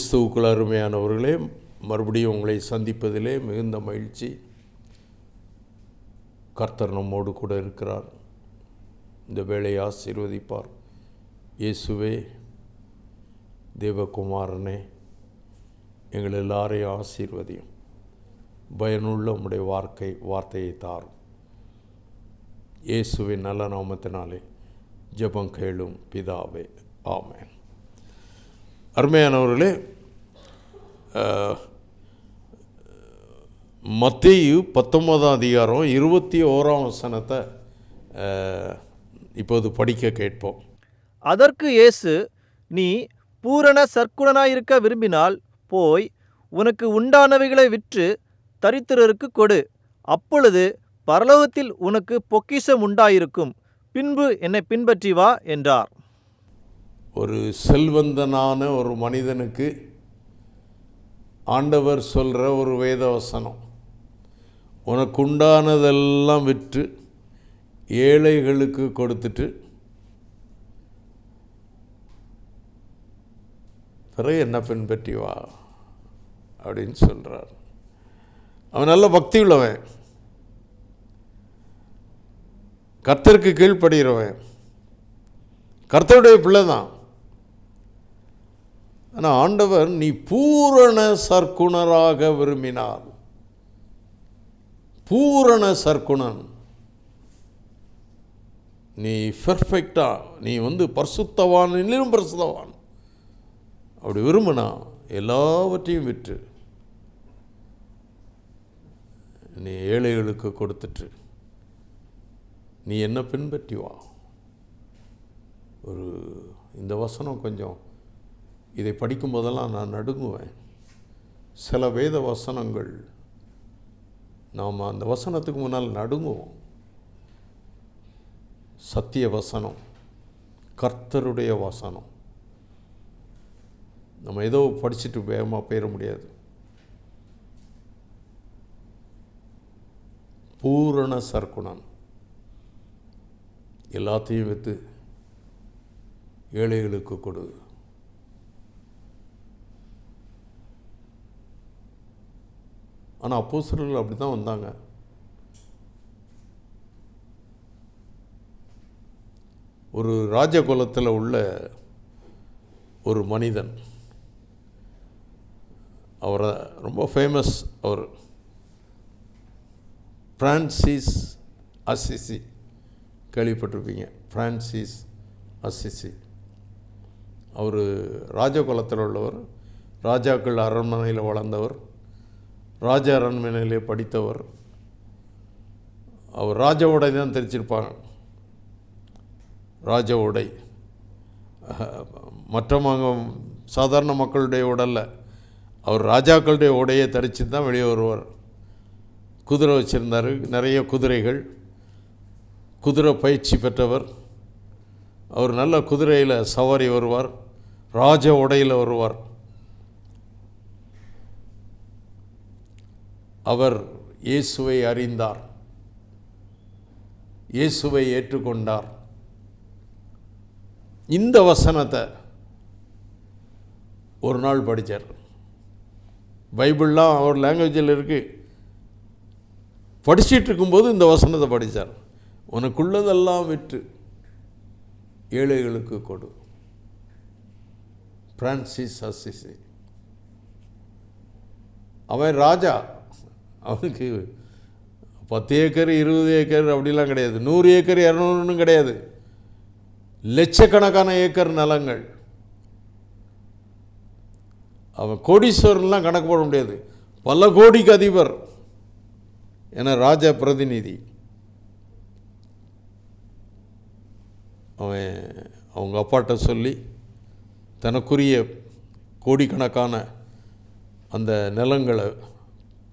கிறிஸ்துவுக்குள் அருமையானவர்களே மறுபடியும் உங்களை சந்திப்பதிலே மிகுந்த மகிழ்ச்சி. கர்த்தர் நம்மோடு கூட இருக்கிறார். இந்த வேலையை ஆசீர்வதிப்பார். இயேசுவே தேவகுமாரனே எங்கள் எல்லாரையும் ஆசீர்வதியும். பயனுள்ள உம்முடைய வார்த்தை வார்த்தையை தாரும். இயேசுவின் நல்ல நாமத்தினாலே ஜெபம் கேளும் பிதாவே ஆமேன். அருமையானவர்களே மத்தேயு பத்தொன்பதாம் அதிகாரம் இருபத்தி ஓராம் வசனத்தை இப்போது படிக்க கேட்போம். அதற்கு இயேசு நீ பூரண சற்குணனாயிருக்க விரும்பினால் போய் உனக்கு உண்டானவைகளை விற்று தரித்திரருக்கு கொடு. அப்பொழுது பரலோகத்தில் உனக்கு பொக்கிஷம் உண்டாயிருக்கும். பின்பு என்னை பின்பற்றி வா என்றார். ஒரு செல்வந்தனான ஒரு மனிதனுக்கு ஆண்டவர் சொல்கிற ஒரு வேதவசனம் உனக்குண்டானதெல்லாம் உனக்கு உண்டானதெல்லாம் விற்று ஏழைகளுக்கு கொடுத்துட்டு பிறகு என்ன பின்பற்றி வா அப்படின்னு சொல்கிறார் அவன் நல்ல பக்தி உள்ளவன் கர்த்தருக்கு கீழ்ப்படுகிறவன். கர்த்தருடைய பிள்ளை தான் ஆனால் ஆண்டவர் நீ பூரண சர்க்குணராக விரும்பினார் பூரண சர்க்குணன் நீ பெர்ஃபெக்டா நீ வந்து பரிசுத்தவானிலும் பரிசுத்தவான். அப்படி விரும்பினா எல்லாவற்றையும் விற்று நீ ஏழைகளுக்கு கொடுத்துட்டு நீ என்ன பின்பற்றி வா. ஒரு இந்த வசனம் கொஞ்சம் இதை படிக்கும்போதெல்லாம் நான் நடுங்குவேன். சில வேத வசனங்கள் நாம் அந்த வசனத்துக்கு முன்னால் நடுங்குவோம். சத்திய வசனம் கர்த்தருடைய வசனம். நம்ம ஏதோ படிச்சுட்டு வேகமாக போயிட முடியாது. பூரண சர்க்குணன் எல்லாத்தையும் விற்று ஏழைகளுக்கு கொடு. ஆனால் அப்போசர்கள் அப்படி தான் வந்தாங்க. ஒரு ராஜகுலத்தில் உள்ள ஒரு மனிதன் அவரை ரொம்ப ஃபேமஸ் அவர் ஃப்ரான்சிஸ் அசிசி கேள்விப்பட்டிருப்பீங்க. ஃப்ரான்சிஸ் அசிசி அவர் ராஜகுலத்தில் உள்ளவர் ராஜாக்கள் அரண்மனையில் வளர்ந்தவர் ராஜ அரண்மனையிலே படித்தவர். அவர் ராஜ உடை தான் தெரிச்சிருப்பாங்க ராஜ உடை. மற்றவங்க சாதாரண மக்களுடைய உடல்ல அவர் ராஜாக்களுடைய உடையை தரிச்சு தான் வெளியே வருவார். குதிரை வச்சுருந்தார். நிறைய குதிரைகள். குதிரை பயிற்சி பெற்றவர். அவர் நல்ல குதிரையில் சவாரி வருவார். ராஜ உடையில் வருவார். அவர் இயேசுவை அறிந்தார். இயேசுவை ஏற்றுக்கொண்டார். இந்த வசனத்தை ஒரு நாள் படித்தார் பைபிள்லாம் அவர் லாங்குவேஜில் இருக்குது படிச்சிட்டு இருக்கும்போது இந்த வசனத்தை படித்தார் உனக்குள்ளதெல்லாம் விற்று ஏழைகளுக்கு கொடு. Francis Assisi. அவன் ராஜா. அவனுக்கு பத்து ஏக்கர் இருபது ஏக்கர் அப்படிலாம் கிடையாது. நூறு ஏக்கர் இரநூறுன்னு கிடையாது. லட்சக்கணக்கான ஏக்கர் நிலங்கள். அவன் கோடீஸ்வரன்லாம் கணக்கு போட முடியாது. பல கோடிக்கு அதிபர் என ராஜ பிரதிநிதி. அவன் அவங்க அப்பாட்ட சொல்லி தனக்குரிய கோடிக்கணக்கான அந்த நிலங்களை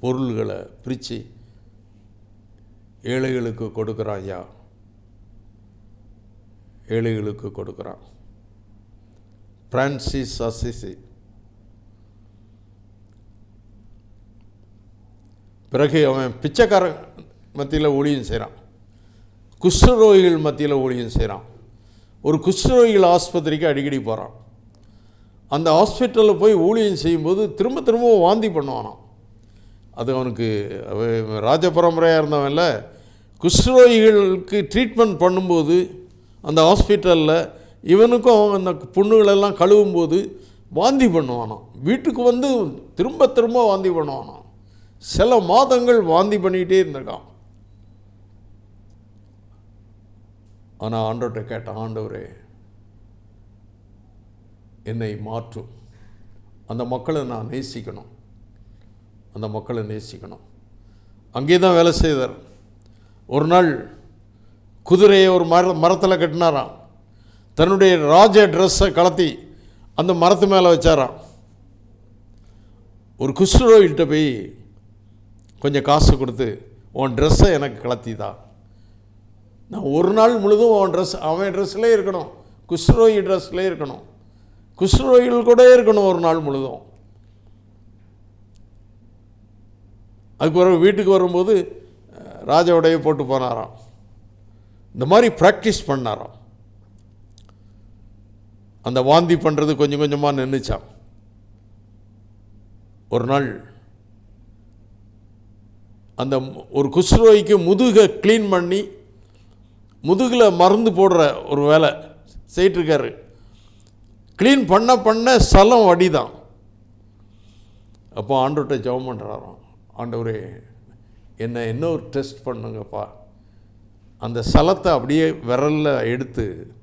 பொருள்களை பிரித்து ஏழைகளுக்கு கொடுக்குறான் ஐயா ஏழைகளுக்கு கொடுக்குறான். பிரான்சிஸ் அசிசி பிறகு அவன் பிச்சைக்காரன் மத்தியில் ஊழியம் செய்கிறான் குஷ்டரோகிகள் மத்தியில் ஊழியம் செய்கிறான் ஒரு குஷ்டரோகிகள் ஆஸ்பத்திரிக்கு அடிக்கடி போகிறான் அந்த ஹாஸ்பிட்டலில் போய் ஊழியம் செய்யும்போது திரும்ப திரும்ப வாந்தி பண்ணுவானான் அது அவனுக்கு அவ- ராஜ பரம்பரையாக இருந்தவன்ல குஷ்ரோகிகளுக்கு ட்ரீட்மெண்ட் பண்ணும்போது அந்த ஹாஸ்பிட்டலில் இவனுக்கும் அந்த புண்ணுகளெல்லாம் கழுவும்போது வாந்தி பண்ணுவானாம். வீட்டுக்கு வந்து திரும்ப திரும்ப வாந்தி பண்ணுவானாம். சில மாதங்கள் வாந்தி பண்ணிக்கிட்டே இருந்திருக்கான். ஆனால் ஆண்டவர்கிட்ட கேட்டான் ஆண்டவரே என்னை மாற்றும். அந்த மக்களை நான் நேசிக்கணும். அந்த மக்களை நேசிக்கணும். அங்கே தான் வேலை செய்தார். ஒரு நாள் குதிரையை ஒரு மர மரத்தில் கட்டினாராம். தன்னுடைய ராஜ ட்ரெஸ்ஸை கலத்தி அந்த மரத்து மேலே வச்சாராம். ஒரு குஷ்ரோகிட்ட போய் கொஞ்சம் காசு கொடுத்து உன் ட்ரெஸ்ஸை எனக்கு கலத்திதா. நான் ஒரு நாள் முழுதும் அவன் ட்ரெஸ் அவன் ட்ரெஸ்லேயே இருக்கணும். குஷ்ரோகி ட்ரெஸ்லேயே இருக்கணும். குஷ்ரோகிகள் கூட இருக்கணும் ஒரு நாள் முழுதும். அதுக்கு பிறகு வீட்டுக்கு வரும்போது ராஜாவுடைய போட்டு போனாராம். இந்த மாதிரி ப்ராக்டிஸ் பண்ணாராம். அந்த வாந்தி பண்ணுறது கொஞ்சம் கொஞ்சமாக நின்றுச்சான் ஒரு நாள் அந்த ஒரு குஷ்ரோய்க்கு முதுகை க்ளீன் பண்ணி முதுகில் மருந்து போடுற ஒரு வேலை செய்யிட்டுருக்காரு. க்ளீன் பண்ண பண்ண சலம் வடிதான் அப்போ ஆண்டவர்கிட்ட ஜெபம் பண்ணுறாராம் ஆண்டவரே என்னை இன்னொரு டெஸ்ட் பண்ணுங்கப்பா. அந்த சலத்தை அப்படியே விரலில் எடுத்து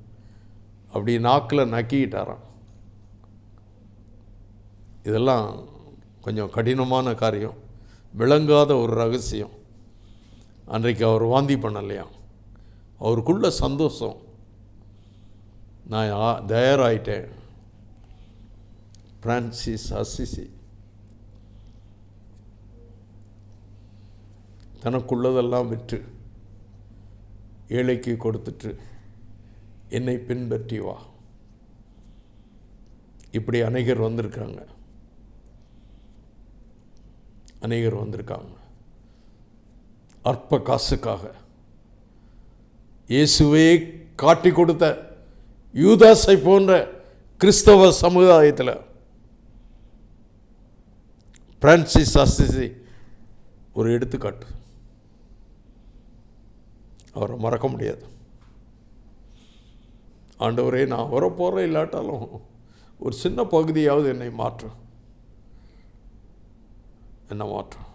அப்படி நாக்கில் நக்கிக்கிட்டாராம். இதெல்லாம் கொஞ்சம் கடினமான காரியம். விளங்காத ஒரு ரகசியம். அன்றைக்கு அவர் வாந்தி பண்ணலையா அவருக்குள்ள சந்தோஷம். நான் தயாராகிட்டேன் தயாராயிட்டேன். Francis Assisi. தனக்குள்ளதெல்லாம் விற்று ஏழைக்கு கொடுத்துட்டு என்னை பின்பற்றி வா. இப்படி அநேகர் வந்திருக்காங்க. அநேகர் வந்திருக்காங்க. அற்ப காசுக்காக. இயேசுவே காட்டி கொடுத்த யூதாஸை போன்ற கிறிஸ்தவ சமுதாயத்தில். பிரான்சிஸ் அசிசி ஒரு எடுத்துக்காட்டு. அவரை மறக்க முடியாது. ஆண்டவரே நான் வரப்போகிறேன் இல்லாட்டாலும் ஒரு சின்ன பகுதியாவது என்னை மாற்றும் என்னை மாற்றும்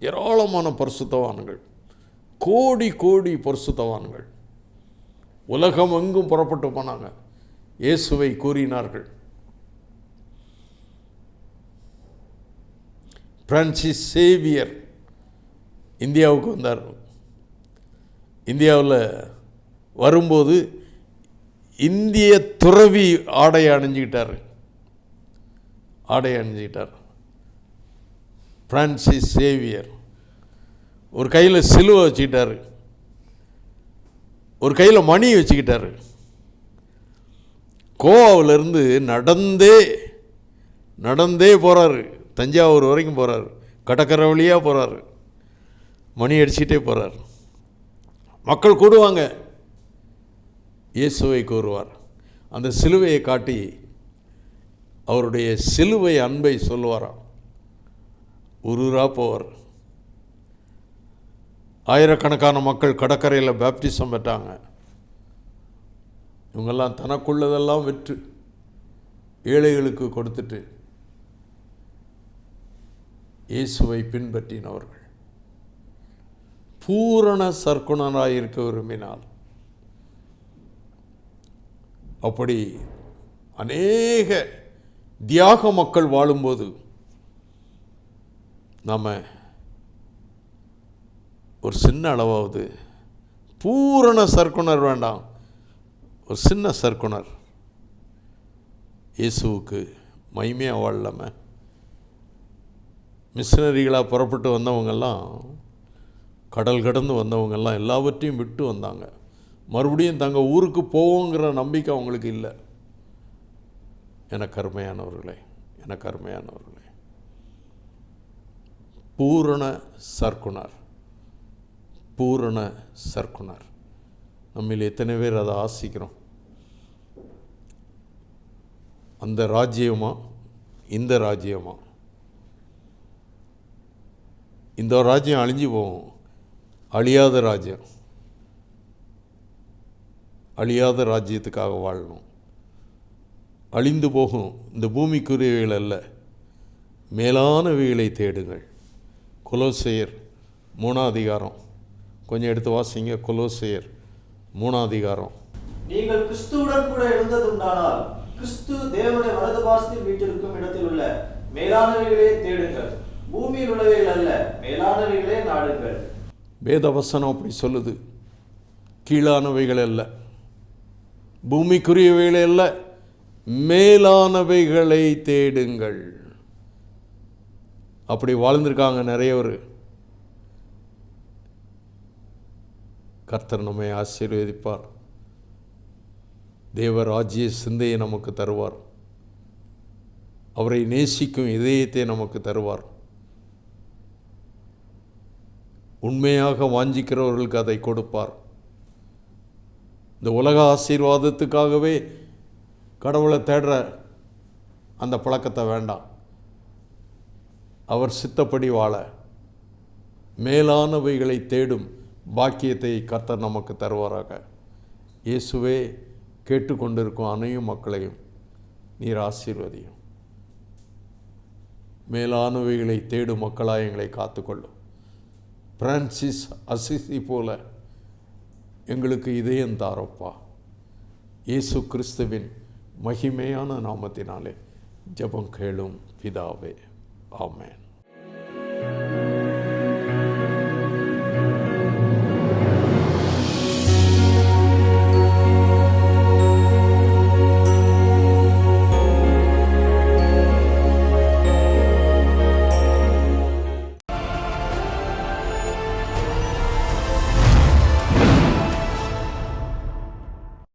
ஏராளமான பரிசுத்தவான்கள் கோடி கோடி பரிசுத்தவான்கள் உலகம் எங்கும் புறப்பட்டு போனாங்க. இயேசுவை கூறினார்கள். பிரான்சிஸ் சேவியர் இந்தியாவுக்கு வந்தார். இந்தியாவில் வரும்போது இந்திய துறவி ஆடை அணிஞ்சிக்கிட்டார். ஆடை அணிஞ்சுக்கிட்டார். ஃப்ரான்சிஸ் சேவியர் ஒரு கையில் சிலுவை வச்சுக்கிட்டார். ஒரு கையில் மணி வச்சுக்கிட்டார். கோவாவிலேருந்து நடந்தே நடந்தே போகிறாரு தஞ்சாவூர் வரைக்கும் போகிறாரு கடற்கரை வழியாக போகிறாரு மணி அடிச்சுக்கிட்டே போகிறார் மக்கள் கூடுவாங்க. இயேசுவை கூறுவார். அந்த சிலுவையை காட்டி அவருடைய சிலுவை அன்பை சொல்லுவாராம். உருரா போவார். ஆயிரக்கணக்கான மக்கள் கடற்கரையில் பேப்டிசம் பெற்றாங்க. இவங்கெல்லாம் தனக்குள்ளதெல்லாம் விற்று ஏழைகளுக்கு கொடுத்துட்டு இயேசுவை பின்பற்றினவர்கள். பூரண சர்க்குணராக இருக்க விரும்பினால் அப்படி அநேக தியாக மக்கள் வாழும்போது நாம் ஒரு சின்ன அளவாவது பூரண சர்க்குணர் வேண்டாம். ஒரு சின்ன சர்க்குணர். இயேசுவுக்கு மைமையாக வாழலாம மிஷினரிகளாக புறப்பட்டு வந்தவங்கெல்லாம் கடல் கடந்து வந்தவங்கெல்லாம் எல்லாவற்றையும் விட்டு வந்தாங்க. மறுபடியும் தங்கள் ஊருக்கு போவோங்கிற நம்பிக்கை அவங்களுக்கு இல்லை. எனக்கு அருமையானவர்களே எனக்கு அருமையானவர்களே பூரண சர்க்குணர் பூரண சர்க்குணர் நம்மில் எத்தனை பேர் அதை ஆசிக்கிறோம்? அந்த ராஜ்யமா? இந்த ராஜ்யமா? இந்த ராஜ்யம் அழிஞ்சு போவோம் அழியாத ராஜ்யம். அழியாத ராஜ்யத்துக்காக வாழணும். அழிந்து போகும் இந்த பூமிக்குரியவைகள் அல்ல. மேலானவைகளை தேடுங்கள். கொலோசையர் மூணாதிகாரம். கொஞ்சம் எடுத்து வாசிங்க. கொலோசையர் மூணாதிகாரம். நீங்கள் கிறிஸ்துவுடன் கூட எழுந்ததுண்டானால் கிறிஸ்து தேவனை வலது பாசத்தில் வீட்டிற்கும் இடத்தில் உள்ள மேலானவைகளே தேடுங்கள். பூமியில் உள்ளவைகள் அல்ல மேலானவைகளே நாடுங்கள். வேதவசனம் அப்படி சொல்லுது. கீழானவைகள் அல்ல. பூமிக்குரியவைகள் அல்ல. மேலானவைகளை தேடுங்கள். அப்படி வாழ்ந்திருக்காங்க நிறையவர். கர்த்தர் நம்மை ஆசீர்வதிப்பார். தேவராஜ்ய சிந்தையை நமக்கு தருவார். அவரை நேசிக்கும் இதயத்தை நமக்கு தருவார். உண்மையாக வாஞ்சிக்கிறவர்களுக்கு அதை கொடுப்பார். இந்த உலக ஆசீர்வாதத்துக்காகவே கடவுளை தேடுற அந்த பழக்கத்தை வேண்டாம். அவர் சித்தப்படி வாழ மேலானவைகளை தேடும் பாக்கியத்தை கர்த்தர் நமக்கு தருவாராக. இயேசுவே கேட்டுக்கொண்டிருக்கும் அனையும் மக்களையும் நீர் ஆசீர்வதியும். மேலானவைகளை தேடும் மக்களாய் எங்களை காத்துக்கொள்ளும். பிரான்சிஸ் அசிசி போல எங்களுக்கு இதயம் தாரப்பா. இயேசு கிறிஸ்துவின் மகிமையான நாமத்தினாலே ஜெபம் கேளும் பிதாவே. ஆமேன்.